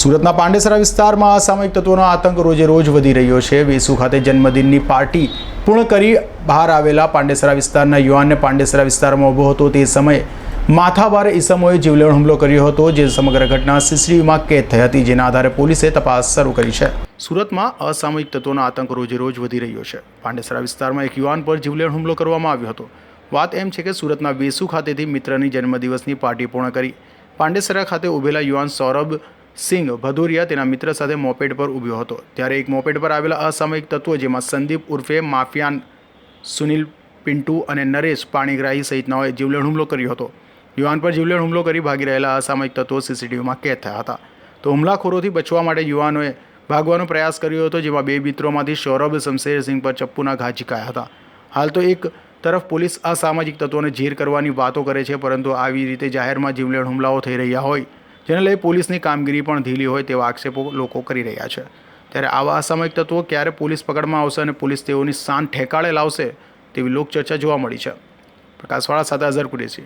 સુરતના પાંડેસરા વિસ્તારમાં અસામયિક તત્વોનો આતંક રોજે રોજ વધી રહ્યો છે. વેસુ ખાતે જન્મદિનની પાર્ટી પૂર્ણ કરી બહાર આવેલા પાંડેસરા વિસ્તારના યુવાનને પાંડેસરા વિસ્તારમાં ઊભો હતો. તે સમયે માથાભારે ઈસમોએ જીવલેણ હુમલો કર્યો હતો, જે સમગ્ર ઘટના સીસીટીવીમાં કેદ થઈ હતી, જેના આધારે પોલીસે તપાસ શરૂ કરી છે. સુરતમાં અસામયિક તત્વોનો આતંક રોજે રોજ વધી રહ્યો છે. પાંડેસરા વિસ્તારમાં એક યુવાન પર જીવલેણ હુમલો કરવામાં આવ્યો હતો. વાત એમ છે કે સુરતના વેસુ ખાતેથી મિત્રની જન્મદિવસની પાર્ટી પૂર્ણ કરી. પાંડેસરા ખાતે ઊભેલા યુવાન સૌરભ સિંહ ભદુરિયા તેના મિત્ર સાથે મોપેડ પર ઊભ્યો હતો. ત્યારે એક મોપેડ પર આવેલા અસામયિક તત્વો જેમાં સંદીપ ઉર્ફે માફિયાન સુનિલ પિન્ટુ અને નરેશ પાણીગ્રાહી સહિતનાઓએ જીવલેણ હુમલો કર્યો હતો. યુવાન પર જીવલેણ હુમલો કરી ભાગી રહેલા અસામયિક તત્વો સીસીટીવીમાં કેદ થયા હતા. તો હુમલાખોરોથી બચવા માટે યુવાનોએ ભાગવાનો પ્રયાસ કર્યો હતો, જેમાં બે મિત્રોમાંથી સૌરભ શમશેરસિંહ પર ચપ્પુના ઘા ઝીકાયા હતા. હાલ તો એક તરફ પોલીસ અસામાજિક તત્વોને ઝીર કરવાની વાતો કરે છે, પરંતુ આવી રીતે જાહેરમાં જીવલેણ હુમલાઓ થઈ રહ્યા હોય જેને લઈ પોલીસની કામગીરી પણ ઢીલી હોય તેવા આક્ષેપો લોકો કરી રહ્યા છે. ત્યારે આવા અસામયિક તત્વો ક્યારે પોલીસ પકડમાં આવશે અને પોલીસ તેઓની શાન ઠેકાળે લાવશે તેવી લોકચર્ચા જોવા મળી છે. પ્રકાશવાળા સાથે અઝર કુરેશી.